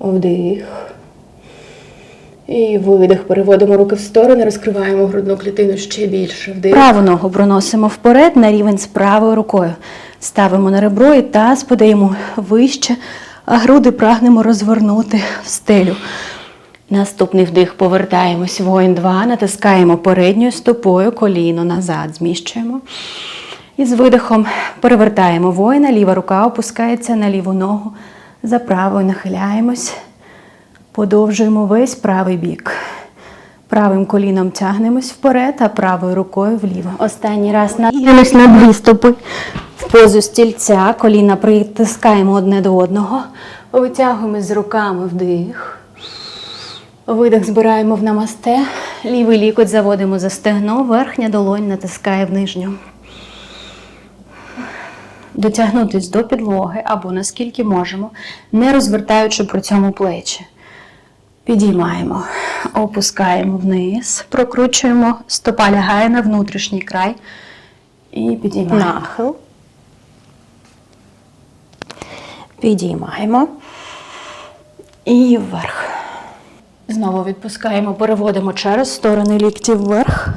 Вдих. І видих. Переводимо руки в сторони, розкриваємо грудну клітину ще більше. Вдих. Праву ногу проносимо вперед на рівень з правою рукою. Ставимо на ребро і таз подаємо вище, а груди прагнемо розвернути в стелю. Наступний вдих повертаємось. Воїн 2, натискаємо передньою стопою, коліно назад, зміщуємо. І з видихом перевертаємо воїна, ліва рука опускається на ліву ногу. За правою нахиляємось. Подовжуємо весь правий бік. Правим коліном тягнемось вперед, а правою рукою вліво. Останній раз нахилимось на дві стопи. В позу стільця коліна притискаємо одне до одного. Витягуємось з руками вдих. Видих збираємо в намасте. Лівий лікоть заводимо за стегно, верхня долонь натискає в нижню. Дотягнутись до підлоги або наскільки можемо, не розвертаючи при цьому плечі. Підіймаємо, опускаємо вниз, прокручуємо, стопа лягає на внутрішній край і підіймаємо. Нахил. Підіймаємо. І вверх. Знову відпускаємо, переводимо через сторони ліктів вверх.